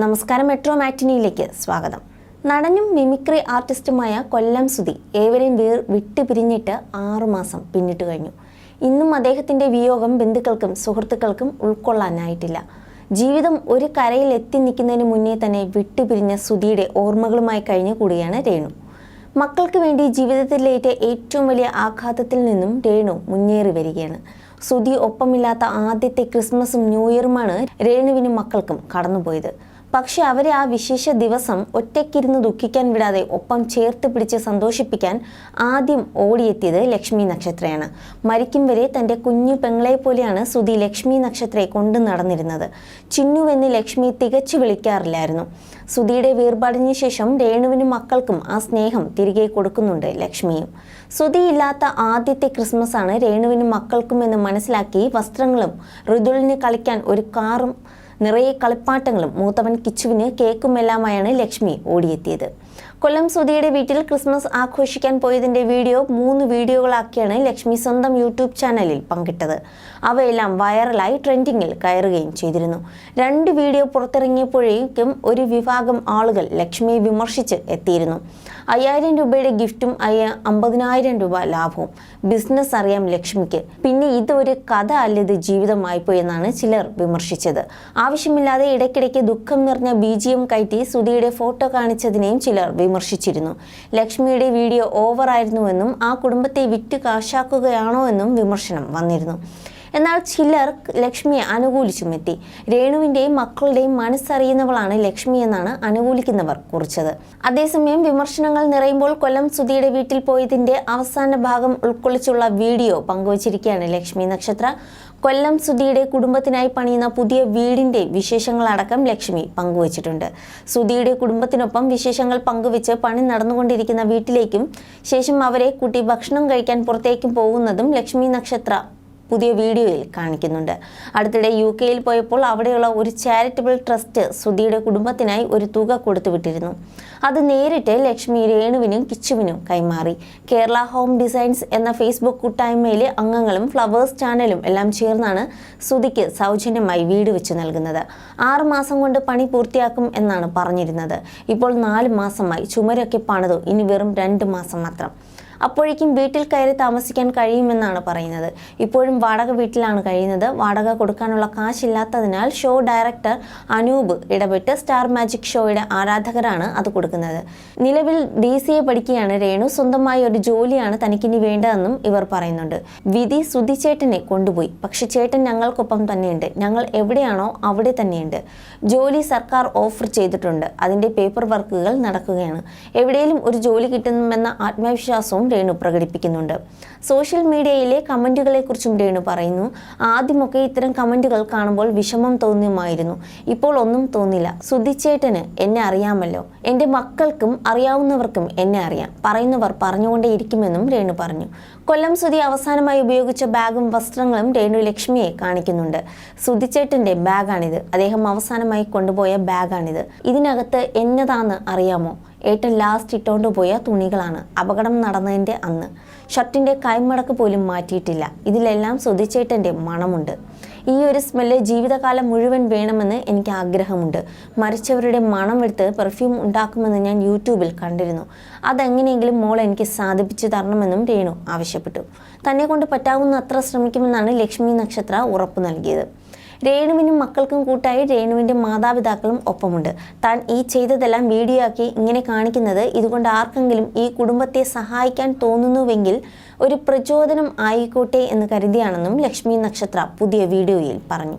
നമസ്കാരം മെട്രോ മാറ്റിനിയിലേക്ക് സ്വാഗതം. നടനും മിമിക്രി ആർട്ടിസ്റ്റുമായ കൊല്ലം സുധി ഏവരെയും വേർ വിട്ടുപിരിഞ്ഞിട്ട് ആറുമാസം പിന്നിട്ട് കഴിഞ്ഞു. ഇന്നും അദ്ദേഹത്തിന്റെ വിയോഗം ബന്ധുക്കൾക്കും സുഹൃത്തുക്കൾക്കും ഉൾക്കൊള്ളാനായിട്ടില്ല. ജീവിതം ഒരു കരയിൽ എത്തി നിൽക്കുന്നതിന് മുന്നേ തന്നെ വിട്ടുപിരിഞ്ഞ സുധിയുടെ ഓർമ്മകളുമായി കഴിഞ്ഞു കൂടിയാണ് രേണു. മക്കൾക്ക് വേണ്ടി ജീവിതത്തിലേറ്റ ഏറ്റവും വലിയ ആഘാതത്തിൽ നിന്നും രേണു മുന്നേറി വരികയാണ്. സുധി ഒപ്പമില്ലാത്ത ആദ്യത്തെ ക്രിസ്മസും ന്യൂ ഇയറുമാണ് രേണുവിനും മക്കൾക്കും കടന്നുപോയത്. പക്ഷെ അവരെ ആ വിശേഷ ദിവസം ഒറ്റയ്ക്കിരുന്ന് ദുഃഖിക്കാൻ വിടാതെ ഒപ്പം ചേർത്ത് പിടിച്ച് സന്തോഷിപ്പിക്കാൻ ആദ്യം ഓടിയെത്തിയത് ലക്ഷ്മി നക്ഷത്രയാണ്. മരിക്കും വരെ തന്റെ കുഞ്ഞു പെങ്ങളെ പോലെയാണ് സുധി ലക്ഷ്മി നക്ഷത്രയെ കൊണ്ടു നടന്നിരുന്നത്. ചിന്നുവെന്ന് ലക്ഷ്മി തികച്ചു വിളിക്കാറില്ലായിരുന്നു. സുധിയുടെ വേർപാടിന് ശേഷം രേണുവിനും മക്കൾക്കും ആ സ്നേഹം തിരികെ കൊടുക്കുന്നുണ്ട് ലക്ഷ്മിയും. സുധി ഇല്ലാത്ത ആദ്യത്തെ ക്രിസ്മസ് ആണ് രേണുവിനും മക്കൾക്കും എന്ന് മനസ്സിലാക്കി വസ്ത്രങ്ങളും ഋതുലിന് കളിക്കാൻ ഒരു കാറും നിറയെ കളിപ്പാട്ടങ്ങളും മൂത്തവൻ കിച്ചുവിന് കേക്കുമെല്ലാമായാണ് ലക്ഷ്മി ഓടിയെത്തിയത്. കൊല്ലം സുധിയുടെ വീട്ടിൽ ക്രിസ്മസ് ആഘോഷിക്കാൻ പോയതിന്റെ വീഡിയോ മൂന്ന് വീഡിയോകളാക്കിയാണ് ലക്ഷ്മി സ്വന്തം യൂട്യൂബ് ചാനലിൽ പങ്കിട്ടത്. അവയെല്ലാം വൈറലായി ട്രെൻഡിങ്ങിൽ കയറുകയും ചെയ്തിരുന്നു. രണ്ട് വീഡിയോ പുറത്തിറങ്ങിയപ്പോഴേക്കും ഒരു വിഭാഗം ആളുകൾ ലക്ഷ്മിയെ വിമർശിച്ച് എത്തിയിരുന്നു. അയ്യായിരം രൂപയുടെ ഗിഫ്റ്റും അയ്യ അമ്പതിനായിരം രൂപ ലാഭവും. ബിസിനസ് അറിയാം ലക്ഷ്മിക്ക്. പിന്നെ ഇതൊരു കഥ അല്ലത് ജീവിതമായിപ്പോയി എന്നാണ് ചിലർ വിമർശിച്ചത്. ആവശ്യമില്ലാതെ ഇടയ്ക്കിടയ്ക്ക് ദുഃഖം നിറഞ്ഞ ബി ജി എം കയറ്റി സുധിയുടെ ഫോട്ടോ കാണിച്ചതിനെയും ചിലർ വിമർശിച്ചിരുന്നു. ലക്ഷ്മിയുടെ വീഡിയോ ഓവറായിരുന്നുവെന്നും ആ കുടുംബത്തെ വിറ്റ് കാശാക്കുകയാണോ എന്നും വിമർശനം വന്നിരുന്നു. എന്നാൽ ചിലർ ലക്ഷ്മിയെ അനുകൂലിച്ചുമെത്തി രേണുവിന്റെയും മക്കളുടെയും മനസ്സറിയുന്നവളാണ് ലക്ഷ്മി എന്നാണ് അനുകൂലിക്കുന്നവർ കുറിച്ചത്. അതേസമയം വിമർശനങ്ങൾ നിറയുമ്പോൾ കൊല്ലം സുധിയുടെ വീട്ടിൽ പോയതിന്റെ അവസാന ഭാഗം ഉൾക്കൊള്ളിച്ചുള്ള വീഡിയോ പങ്കുവച്ചിരിക്കുകയാണ് ലക്ഷ്മി നക്ഷത്ര. കൊല്ലം സുധിയുടെ കുടുംബത്തിനായി പണിയുന്ന പുതിയ വീടിന്റെ വിശേഷങ്ങളടക്കം ലക്ഷ്മി പങ്കുവച്ചിട്ടുണ്ട്. സുധിയുടെ കുടുംബത്തിനൊപ്പം വിശേഷങ്ങൾ പങ്കുവെച്ച് പണി നടന്നുകൊണ്ടിരിക്കുന്ന വീട്ടിലേക്കും ശേഷം അവരെ കൂട്ടി ഭക്ഷണം കഴിക്കാൻ പുറത്തേക്കും പോകുന്നതും ലക്ഷ്മി നക്ഷത്ര പുതിയ വീഡിയോയിൽ കാണിക്കുന്നുണ്ട്. അടുത്തിടെ യു കെയിൽ പോയപ്പോൾ അവിടെയുള്ള ഒരു ചാരിറ്റബിൾ ട്രസ്റ്റ് സുധിയുടെ കുടുംബത്തിനായി ഒരു തുക കൊടുത്തുവിട്ടിരുന്നു അത് നേരിട്ട് ലക്ഷ്മി രേണുവിനും കിച്ചുവിനും കൈമാറി. കേരള ഹോം ഡിസൈൻസ് എന്ന ഫേസ്ബുക്ക് കൂട്ടായ്മയിലെ അംഗങ്ങളും ഫ്ലവേഴ്സ് ചാനലും എല്ലാം ചേർന്നാണ് സുധിക്ക് സൗജന്യമായി വീട് വെച്ച് നൽകുന്നത്. ആറ് മാസം കൊണ്ട് പണി പൂർത്തിയാക്കും എന്നാണ് പറഞ്ഞിരുന്നത്. ഇപ്പോൾ നാല് മാസമായി ചുമരൊക്കെ പണിതു ഇനി വെറും രണ്ട് മാസം മാത്രം. അപ്പോഴേക്കും വീട്ടിൽ കയറി താമസിക്കാൻ കഴിയുമെന്നാണ് പറയുന്നത്. ഇപ്പോഴും വാടക വീട്ടിലാണ് കഴിയുന്നത്. വാടക കൊടുക്കാനുള്ള കാശില്ലാത്തതിനാൽ ഷോ ഡയറക്ടർ അനൂപ് ഇടപെട്ട് സ്റ്റാർ മാജിക് ഷോയുടെ ആരാധകരാണ് അത് കൊടുക്കുന്നത്. നിലവിൽ ഡി സി എ പഠിക്കുകയാണ് രേണു. സ്വന്തമായി ഒരു ജോലിയാണ് തനിക്കിനി വേണ്ടതെന്നും ഇവർ പറയുന്നുണ്ട്. വിധി സുധി ചേട്ടനെ കൊണ്ടുപോയി. പക്ഷെ ചേട്ടൻ ഞങ്ങൾക്കൊപ്പം തന്നെയുണ്ട്. ഞങ്ങൾ എവിടെയാണോ അവിടെ തന്നെയുണ്ട്. ജോലി സർക്കാർ ഓഫർ ചെയ്തിട്ടുണ്ട്. അതിന്റെ പേപ്പർ വർക്കുകൾ നടക്കുകയാണ്. എവിടെയെങ്കിലും ഒരു ജോലി കിട്ടുമെന്ന ആത്മവിശ്വാസവും രേണു പ്രകടിപ്പിക്കുന്നുണ്ട്. സോഷ്യൽ മീഡിയയിലെ കമന്റുകളെക്കുറിച്ചും രേണു പറയുന്നു. ആദ്യമൊക്കെ ഇത്തരം കമന്റുകൾ കാണുമ്പോൾ വിഷമം തോന്നിയുമായിരുന്നു ഇപ്പോൾ ഒന്നും തോന്നില്ല. സുധിച്ചേട്ടന് എന്നെ അറിയാമല്ലോ. എന്റെ മക്കൾക്കും അറിയാവുന്നവർക്കും എന്നെ അറിയാം. പറയുന്നവർ പറഞ്ഞുകൊണ്ടേയിരിക്കുമെന്നും രേണു പറഞ്ഞു. കൊല്ലം സുധി അവസാനമായി ഉപയോഗിച്ച ബാഗും വസ്ത്രങ്ങളും രേണു ലക്ഷ്മിയെ കാണിക്കുന്നുണ്ട്. സുധിച്ചേട്ടന്റെ ബാഗാണിത്. അദ്ദേഹം അവസാനമായി കൊണ്ടുപോയ ബാഗാണിത്. ഇതിനകത്ത് എന്നതാന്ന് അറിയാമോ? ഏട്ടൻ ലാസ്റ്റ് ഇട്ടുകൊണ്ട് പോയ തുണികളാണ് അപകടം നടന്നതിന്റെ അന്ന്. ഷർട്ടിന്റെ കൈമടക്ക് പോലും മാറ്റിയിട്ടില്ല. ഇതിലെല്ലാം സുധിച്ചേട്ടന്റെ മണമുണ്ട്. ഈ ഒരു സ്മെല്ല് ജീവിതകാലം മുഴുവൻ വേണമെന്ന് എനിക്ക് ആഗ്രഹമുണ്ട്. മരിച്ചവരുടെ മണം എടുത്ത് പെർഫ്യൂം ഉണ്ടാക്കുമെന്ന് ഞാൻ യൂട്യൂബിൽ കണ്ടിരുന്നു. അതെങ്ങനെയെങ്കിലും മോൾ എനിക്ക് സാധിപ്പിച്ചു തരണമെന്നും രേണു ആവശ്യപ്പെട്ടു. തന്നെ കൊണ്ട് പറ്റാവുന്ന അത്ര ശ്രമിക്കുമെന്നാണ് ലക്ഷ്മി നക്ഷത്ര ഉറപ്പു നൽകിയത്. രേണുവിനും മക്കൾക്കും കൂട്ടായി രേണുവിന്റെ മാതാപിതാക്കളും ഒപ്പമുണ്ട്. താൻ ഈ ചെയ്തതെല്ലാം വീഡിയോ ആക്കി ഇങ്ങനെ കാണിക്കുന്നത്. ഇതുകൊണ്ട് ആർക്കെങ്കിലും ഈ കുടുംബത്തെ സഹായിക്കാൻ തോന്നുന്നുവെങ്കിൽ ഒരു പ്രചോദനം ആയിക്കോട്ടെ എന്ന് കരുതിയാണെന്നും ലക്ഷ്മി നക്ഷത്ര പുതിയ വീഡിയോയിൽ പറഞ്ഞു.